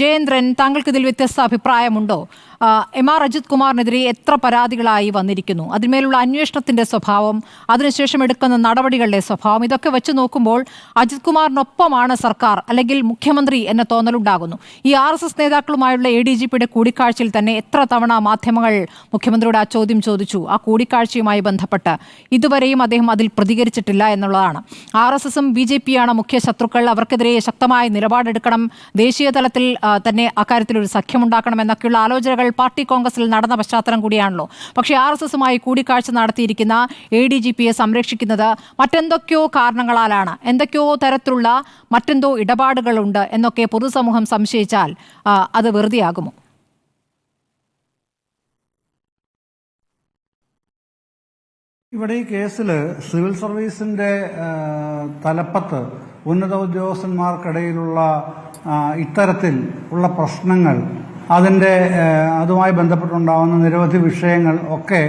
ജയേന്ദ്രൻ താങ്കൾക്ക് ഇതിൽ വ്യത്യസ്ത അഭിപ്രായമുണ്ടോ? എം ആർ അജിത് കുമാറിനെതിരെ എത്ര പരാതികളായി വന്നിരിക്കുന്നു? അതിന്മേലുള്ള അന്വേഷണത്തിന്റെ സ്വഭാവം അതിനുശേഷം എടുക്കുന്ന നടപടികളുടെ സ്വഭാവം ഇതൊക്കെ വെച്ച് നോക്കുമ്പോൾ അജിത് കുമാറിനൊപ്പമാണ് സർക്കാർ അല്ലെങ്കിൽ മുഖ്യമന്ത്രി എന്ന തോന്നലുണ്ടാകുന്നു. ഈ ആർ എസ് എസ് നേതാക്കളുമായുള്ള എ ഡി ജി പിയുടെ കൂടിക്കാഴ്ചയിൽ തന്നെ എത്ര തവണ മാധ്യമങ്ങൾ മുഖ്യമന്ത്രിയോട് ആ ചോദ്യം ചോദിച്ചു ആ കൂടിക്കാഴ്ചയുമായി ബന്ധപ്പെട്ട്. ഇതുവരെയും അദ്ദേഹം അതിൽ പ്രതികരിച്ചിട്ടില്ല എന്നുള്ളതാണ്. ആർ എസ് എസും ബി ജെ പിയാണ് മുഖ്യ ശത്രുക്കൾ അവർക്കെതിരെ ശക്തമായ നിലപാടെടുക്കണം ദേശീയ തലത്തിൽ തന്നെ അക്കാര്യത്തിൽ ഒരു സഖ്യമുണ്ടാക്കണം എന്നൊക്കെയുള്ള ആലോചനകൾ പാർട്ടി കോൺഗ്രസിൽ നടന്ന പശ്ചാത്തലം കൂടിയാണല്ലോ. പക്ഷേ ആർ എസ് എസുമായി കൂടിക്കാഴ്ച നടത്തിയിരിക്കുന്ന എ ഡി ജി പിയെ സംരക്ഷിക്കുന്നത് മറ്റെന്തൊക്കെയോ കാരണങ്ങളാലാണ്. എന്തൊക്കെയോ തരത്തിലുള്ള മറ്റെന്തോ ഇടപാടുകളുണ്ട് എന്നൊക്കെ പൊതുസമൂഹം സംശയിച്ചാൽ അത് വെറുതെയാകുമോ? ഇവിടെ ഈ കേസിൽ സിവിൽ സർവീസിന്റെ തലപ്പത്ത് ഉന്നത ഉദ്യോഗസ്ഥന്മാർക്കിടയിലുള്ള ഇത്തരത്തിൽ ഉള്ള പ്രശ്നങ്ങൾ അതിന്റെ ആ, അതുമായി ബന്ധപ്പെട്ടുണ്ടാകുന്ന നിരവധി വിഷയങ്ങൾ ഒക്കെ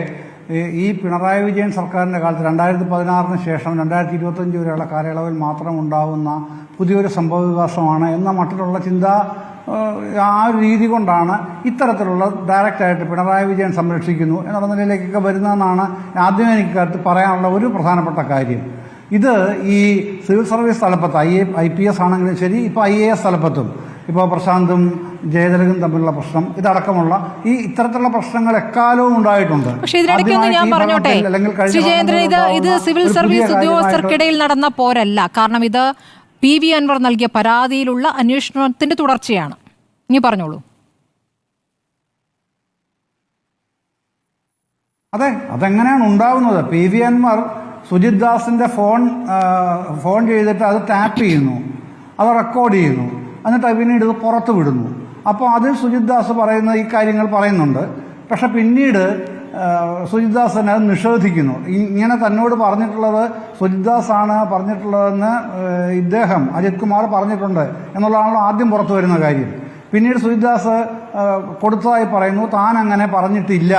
ഈ- പിണറായി വിജയൻ സർക്കാരിന്റെ കാലത്ത് രണ്ടായിരത്തി പതിനാറിന് ശേഷം രണ്ടായിരത്തി ഇരുപത്തഞ്ച് വരെയുള്ള കാലയളവിൽ മാത്രം ഉണ്ടാകുന്ന പുതിയൊരു സംഭവ വികാസമാണ് എന്ന മട്ടിലുള്ള ചിന്ത ആ ഒരു രീതി കൊണ്ടാണ് ഇത്തരത്തിലുള്ള ഡയറക്റ്റായിട്ട് പിണറായി വിജയൻ സംരക്ഷിക്കുന്നു എന്നുള്ള നിലയിലേക്കൊക്കെ വരുന്നതെന്നാണ് ആദ്യം എനിക്ക് പറയാനുള്ള ഒരു പ്രധാനപ്പെട്ട കാര്യം. ഇത് ഈ സിവിൽ സർവീസ് തലപ്പത്ത് ഐ ഐ പി എസ് ആണെങ്കിലും ശരി ഇപ്പോൾ ഐ എ എസ് തലപ്പത്തും. ഇപ്പോൾ പ്രശാന്തും ജയതിലകും തമ്മിലുള്ള പ്രശ്നം ഇതടക്കമുള്ള ഈ ഇത്തരത്തിലുള്ള പ്രശ്നങ്ങൾ എക്കാലവും ഉണ്ടായിട്ടുണ്ട്. പക്ഷേ ഇതിനിടയ്ക്ക് ഒന്ന് ഞാൻ പറഞ്ഞോട്ടെ? ശ്രീ ജയേന്ദ്രൻ ഇത് ഇത് സിവിൽ സർവീസ് ഉദ്യോഗസ്ഥർക്കിടയിൽ നടന്ന പോരല്ല. കാരണം ഇത് പി വി അൻവർ നൽകിയ പരാതിയിലുള്ള അന്വേഷണത്തിന്റെ തുടർച്ചയാണ്. ഇനി പറഞ്ഞോളൂ. അതെ അതെങ്ങനെയാണ് ഉണ്ടാവുന്നത്? പി വി അൻവർ സുജിത് ദാസിന്റെ ഫോൺ ഫോൺ ചെയ്തിട്ട് അത് ടാപ്പ് ചെയ്യുന്നു. അത് റെക്കോർഡ് ചെയ്യുന്നു. എന്നിട്ട് പിന്നീട് ഇത് പുറത്ത് വിടുന്നു. അപ്പോൾ അതിൽ സുജിത് ദാസ് പറയുന്ന ഈ കാര്യങ്ങൾ പറയുന്നുണ്ട്. പക്ഷെ പിന്നീട് സുജിദാസ് തന്നെ അത് നിഷേധിക്കുന്നു. ഇങ്ങനെ തന്നോട് പറഞ്ഞിട്ടുള്ളത് സുജിത് ദാസ് ആണ് പറഞ്ഞിട്ടുള്ളതെന്ന് ഇദ്ദേഹം അജിത് കുമാർ പറഞ്ഞിട്ടുണ്ട് എന്നുള്ളതാണല്ലോ ആദ്യം പുറത്തു വരുന്ന കാര്യം. പിന്നീട് സുജിദാസ് കൊടുത്തതായി പറയുന്നു താൻ അങ്ങനെ പറഞ്ഞിട്ടില്ല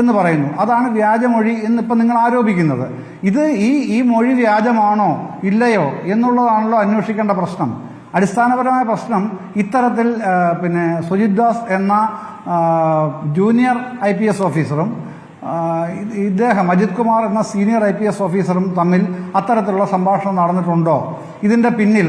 എന്ന് പറയുന്നു. അതാണ് വ്യാജമൊഴി എന്നിപ്പം നിങ്ങൾ ആരോപിക്കുന്നത്. ഇത് ഈ ഈ മൊഴി വ്യാജമാണോ ഇല്ലയോ എന്നുള്ളതാണല്ലോ അന്വേഷിക്കേണ്ട പ്രശ്നം. അടിസ്ഥാനപരമായ പ്രശ്നം ഇത്തരത്തിൽ പിന്നെ സുജിത് ദാസ് എന്ന ജൂനിയർ ഐ പി എസ് ഓഫീസറും ഇദ്ദേഹം അജിത് കുമാർ എന്ന സീനിയർ ഐ പി എസ് ഓഫീസറും തമ്മിൽ അത്തരത്തിലുള്ള സംഭാഷണം നടന്നിട്ടുണ്ടോ? ഇതിന്റെ പിന്നിൽ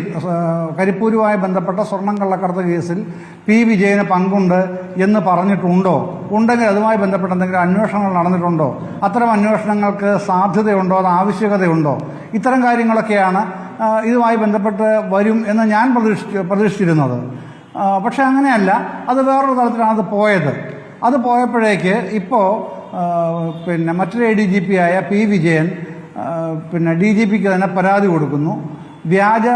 കരിപ്പൂരുമായി ബന്ധപ്പെട്ട സ്വർണം കള്ളക്കടത്ത് കേസിൽ പി വിജയന് പങ്കുണ്ട് എന്ന് പറഞ്ഞിട്ടുണ്ടോ? ഉണ്ടെങ്കിൽ അതുമായി ബന്ധപ്പെട്ട എന്തെങ്കിലും അന്വേഷണങ്ങൾ നടന്നിട്ടുണ്ടോ? അത്തരം അന്വേഷണങ്ങൾക്ക് സാധ്യതയുണ്ടോ? അത് ആവശ്യകതയുണ്ടോ? ഇത്തരം കാര്യങ്ങളൊക്കെയാണ് ഇതുമായി ബന്ധപ്പെട്ട് വരും എന്ന് ഞാൻ പ്രതീക്ഷിച്ച് പ്രതീക്ഷിച്ചിരുന്നത്. പക്ഷെ അങ്ങനെയല്ല. അത് വേറൊരു തലത്തിലാണ് അത് പോയത്. അത് പോയപ്പോഴേക്ക് ഇപ്പോൾ പിന്നെ മറ്റൊരു എ ഡി ജി പി ആയ പി വിജയൻ പിന്നെ ഡി ജി പിക്ക് തന്നെ പരാതി കൊടുക്കുന്നു. വ്യാജ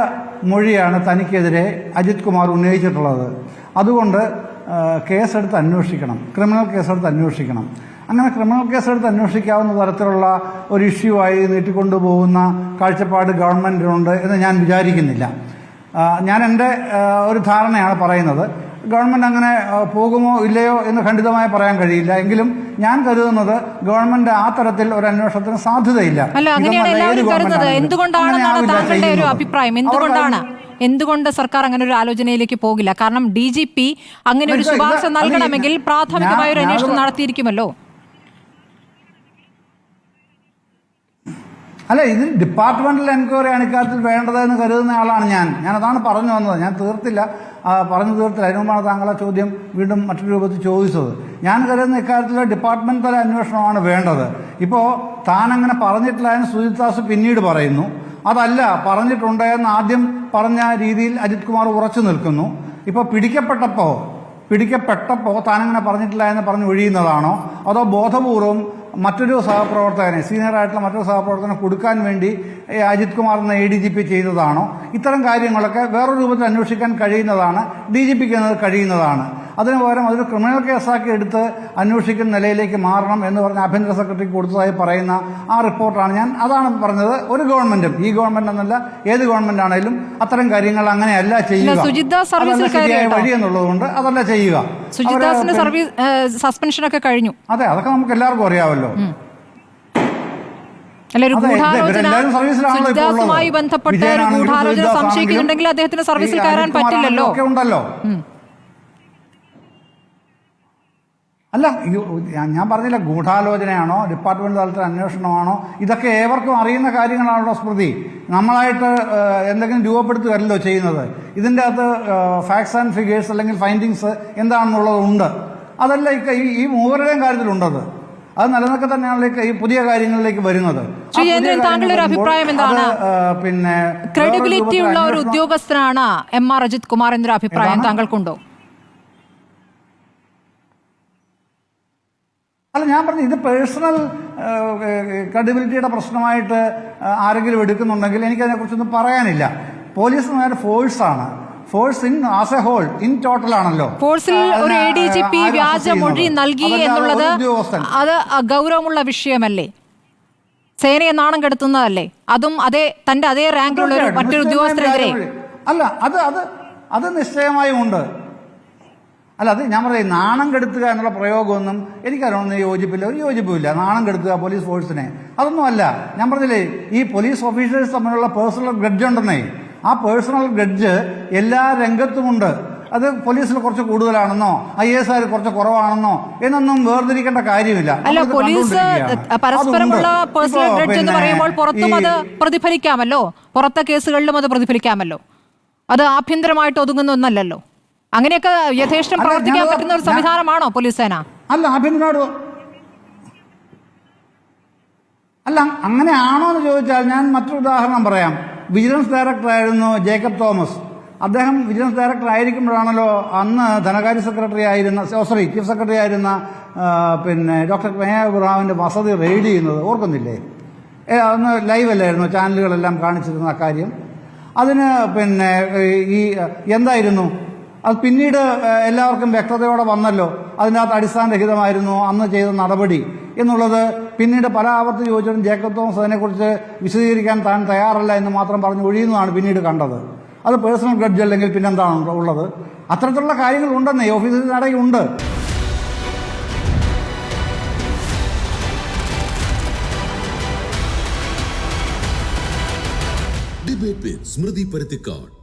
മൊഴിയാണ് തനിക്കെതിരെ അജിത് കുമാർ ഉന്നയിച്ചിട്ടുള്ളത്. അതുകൊണ്ട് കേസെടുത്ത് അന്വേഷിക്കണം. ക്രിമിനൽ കേസെടുത്ത് അന്വേഷിക്കണം. അങ്ങനെ ക്രിമിനൽ കേസെടുത്ത് അന്വേഷിക്കാവുന്ന തരത്തിലുള്ള ഒരു ഇഷ്യൂ ആയി നീട്ടിക്കൊണ്ടുപോകുന്ന കാഴ്ചപ്പാട് ഗവൺമെന്റിനുണ്ട് എന്ന് ഞാൻ വിചാരിക്കുന്നില്ല. ഞാൻ എന്റെ ഒരു ധാരണയാണ് പറയുന്നത്. ഗവൺമെന്റ് അങ്ങനെ പോകുമോ ഇല്ലയോ എന്ന് ഖണ്ഡിതമായി പറയാൻ കഴിയില്ല. എങ്കിലും ഞാൻ കരുതുന്നത് ഗവൺമെന്റ് ആ തരത്തിൽ ഒരു അന്വേഷണത്തിന് സാധ്യതയില്ല. താങ്കളുടെ ഒരു അഭിപ്രായം? എന്തുകൊണ്ടാണ്? എന്തുകൊണ്ട് സർക്കാർ അങ്ങനെ ഒരു ആലോചനയിലേക്ക് പോകില്ല? കാരണം ഡി ജി പി അങ്ങനെ ഒരു ശുപാർശ നൽകണമെങ്കിൽ പ്രാഥമികമായ ഒരു അന്വേഷണം നടത്തിയിരിക്കുമല്ലോ. അല്ല ഇത് ഡിപ്പാർട്ട്മെന്റൽ എൻക്വയറിയാണ് ഇക്കാര്യത്തിൽ വേണ്ടതെന്ന് കരുതുന്ന ആളാണ് ഞാൻ. ഞാൻ അതാണ് പറഞ്ഞു വന്നത്. ഞാൻ തീർത്തില്ല. പറഞ്ഞു തീർത്തില്ല. അതിനു താങ്കളെ ചോദ്യം വീണ്ടും മറ്റൊരു രൂപത്തിൽ ചോദിച്ചത്. ഞാൻ കരുതുന്ന ഇക്കാര്യത്തിൽ ഡിപ്പാർട്ട്മെന്റ് തല അന്വേഷണമാണ് വേണ്ടത്. ഇപ്പോൾ താൻ അങ്ങനെ പറഞ്ഞിട്ടില്ല എന്ന് സുജിത് ദാസ് പിന്നീട് പറയുന്നു. അതല്ല പറഞ്ഞിട്ടുണ്ട് എന്ന് ആദ്യം പറഞ്ഞ രീതിയിൽ അജിത് കുമാർ ഉറച്ചു നിൽക്കുന്നു. ഇപ്പോൾ പിടിക്കപ്പെട്ടപ്പോൾ പിടിക്കപ്പെട്ടപ്പോൾ താനങ്ങനെ പറഞ്ഞിട്ടില്ല എന്ന് പറഞ്ഞ് ഒഴിയുന്നതാണോ? അതോ ബോധപൂർവം മറ്റൊരു സഹപ്രവർത്തകനെ സീനിയറായിട്ടുള്ള മറ്റൊരു സഹപ്രവർത്തകനെ കൊടുക്കാൻ വേണ്ടി അജിത് കുമാർ എന്ന എ ഡി ജി പി ചെയ്തതാണോ ഇത്തരം കാര്യങ്ങളൊക്കെ വേറൊരു രൂപത്തിൽ അന്വേഷിക്കാൻ കഴിയുന്നതാണ് ഡി ജി പിക്ക് കഴിയുന്നതാണ്. അതിന് പകരം അതൊരു ക്രിമിനൽ കേസാക്കി എടുത്ത് അന്വേഷിക്കുന്ന നിലയിലേക്ക് മാറണം എന്ന് പറഞ്ഞ ആഭ്യന്തര സെക്രട്ടറിക്ക് കൊടുത്തതായി പറയുന്ന ആ റിപ്പോർട്ടാണ് ഞാൻ അതാണ് പറഞ്ഞത്. ഒരു ഗവൺമെന്റും ഈ ഗവൺമെന്റ് എന്നല്ല ഏത് ഗവൺമെന്റ് ആണെങ്കിലും അത്തരം കാര്യങ്ങൾ അങ്ങനെയല്ല ചെയ്യുക. ശരിയായ? വഴി എന്നുള്ളതുകൊണ്ട് അതല്ല ചെയ്യുക. സുജിത് അവർ ദാസിന്റെ പിന്നെ- സർവീസ് സസ്പെൻഷൻ ഒക്കെ കഴിഞ്ഞു. അതെ അതൊക്കെ നമുക്ക് എല്ലാവർക്കും അറിയാമല്ലോ. അല്ല ഒരു ഗൂഢാലോചന. ബന്ധപ്പെട്ട് ഒരു ഗൂഢാലോചന സംശയിക്കുന്നുണ്ടെങ്കിൽ അദ്ദേഹത്തിന് സർവീസിൽ കയറാൻ പറ്റില്ലല്ലോ. ഉണ്ടല്ലോ. അല്ല ഞാൻ- പറഞ്ഞില്ല ഗൂഢാലോചനയാണോ ഡിപ്പാർട്ട്മെന്റ് തലത്തിൽ അന്വേഷണമാണോ ഇതൊക്കെ ഏവർക്കും അറിയുന്ന കാര്യങ്ങളാണല്ലോ സ്മൃതി. നമ്മളായിട്ട് എന്തെങ്കിലും രൂപപ്പെടുത്തുകയല്ലോ ചെയ്യുന്നത്. ഇതിന്റെ അകത്ത് ഫാക്ട്സ് ആൻഡ് ഫിഗേഴ്സ് അല്ലെങ്കിൽ ഫൈൻഡിങ്സ് എന്താണെന്നുള്ളത് ഉണ്ട്. അതല്ല ഈ ഈ- മൂവരുടെയും കാര്യത്തിലുണ്ടത്. അത് നിലനിൽക്കെ തന്നെയാണ് ഈ പുതിയ കാര്യങ്ങളിലേക്ക് വരുന്നത്. താങ്കളുടെ ഒരു അഭിപ്രായം എന്താണ്? പിന്നെ ക്രെഡിബിലിറ്റി ഉള്ള ഒരു ഉദ്യോഗസ്ഥനാണ് എം ആർ അജിത് കുമാർ എന്നൊരു അഭിപ്രായം? താങ്കൾക്കുണ്ടോ? അല്ല ഞാൻ പറഞ്ഞു ഇത് പേഴ്സണൽ ക്രെഡിബിലിറ്റിയുടെ പ്രശ്നമായിട്ട് ആരെങ്കിലും എടുക്കുന്നുണ്ടെങ്കിൽ എനിക്കതിനെക്കുറിച്ചൊന്നും പറയാനില്ല. പോലീസ് നേരെ ഫോഴ്സാണ്. Force in as a whole in total ആണല്ലോ. ഫോഴ്സിൽ ഒരു എ ഡി ജി പി വ്യാജ മൊഴി നൽകി എന്നുള്ളത് അത് ഗൗരവമുള്ള വിഷയമല്ലേ? സേനയെ നാണം കെടുത്തുന്നതല്ലേ? അതും അതേ തന്റെ അതേ റാങ്കിലുള്ള. മറ്റൊരു ഉദ്യോഗസ്ഥരെതിരെ അല്ല അത് അത് അത് നിശ്ചയമായും ഉണ്ട്. അല്ല അത് ഞാൻ പറയും നാണം കെടുത്തുക എന്നുള്ള പ്രയോഗമൊന്നും എനിക്കറിയൊന്നും യോജിപ്പില്ല ഒരു യോജിപ്പുമില്ല. നാണം കെടുത്തുക പോലീസ് ഫോഴ്സിനെ. അതൊന്നും അല്ല. ഞാൻ പറഞ്ഞില്ലേ ഈ പോലീസ് ഓഫീസേഴ്സ് തമ്മിലുള്ള പേഴ്സണൽ ഗ്രഡ്ജ് ഉണ്ടെന്നേ. ആ പേഴ്സണൽ ഗ്രഡ്ജ് എല്ലാ രംഗത്തുമുണ്ട്. അത് പോലീസിൽ കുറച്ച് കൂടുതലാണെന്നോ ഐ എസ് ആർ കുറച്ച് കുറവാണെന്നോ എന്നൊന്നും വേർതിരിക്കേണ്ട കാര്യമില്ല. അല്ല പോലീസ് പരസ്പരമുള്ള പേഴ്സണൽ ഗ്രഡ്ജ് എന്ന് പറയുമ്പോൾ പുറത്തും അത് പ്രതിഫലിക്കാമല്ലോ. പുറത്തെ കേസുകളിലും അത് പ്രതിഫലിക്കാമല്ലോ. അത് ആഭ്യന്തരമായിട്ട് ഒതുങ്ങുന്ന ഒന്നല്ലല്ലോ. അങ്ങനെയൊക്കെ യഥേഷ്ടം പ്രവർത്തിക്കാൻ പറ്റുന്ന ഒരു സംവിധാനമാണോ പോലീസ് സേന? അല്ല ആഭ്യന്തരനാട് അല്ല അങ്ങനെയാണോ എന്ന് ചോദിച്ചാൽ ഞാൻ മറ്റൊരു ഉദാഹരണം പറയാം. വിജിലൻസ് ഡയറക്ടർ ആയിരുന്നു ജേക്കബ് തോമസ്. അദ്ദേഹം വിജിലൻസ് ഡയറക്ടർ ആയിരിക്കുമ്പോഴാണല്ലോ അന്ന് ധനകാര്യ സെക്രട്ടറി ആയിരുന്ന സോറി ചീഫ് സെക്രട്ടറി ആയിരുന്ന പിന്നെ ഡോക്ടർ മേയ വസതി റെയ്ഡ് ചെയ്യുന്നത് ഓർക്കുന്നില്ലേ? അന്ന് ലൈവ് അല്ലായിരുന്നു ചാനലുകളെല്ലാം കാണിച്ചിരുന്ന അക്കാര്യം കാര്യം. അതിന് പിന്നെ ഈ എന്തായിരുന്നു? അത് പിന്നീട് എല്ലാവർക്കും വ്യക്തതയോടെ വന്നല്ലോ. അതിനകത്ത് അടിസ്ഥാനരഹിതമായിരുന്നു അന്ന് ചെയ്ത നടപടി എന്നുള്ളത്. പിന്നീട് പല ആവർത്തി ചോദിച്ചിട്ടും ജേക്കബ് തോമസ് അതിനെക്കുറിച്ച് വിശദീകരിക്കാൻ താൻ തയ്യാറല്ല എന്ന് മാത്രം പറഞ്ഞ് ഒഴിയുന്നതാണ് പിന്നീട് കണ്ടത്. അത് പേഴ്സണൽ ഗ്രഡ്ജ് അല്ലെങ്കിൽ പിന്നെന്താണ് ഉള്ളത്. അത്തരത്തിലുള്ള കാര്യങ്ങൾ ഉണ്ടെന്നേ ഓഫീസിനടയിൽ ഉണ്ട് ഡിബേറ്റ് സ്മൃതി പരുത്തിക്കാട്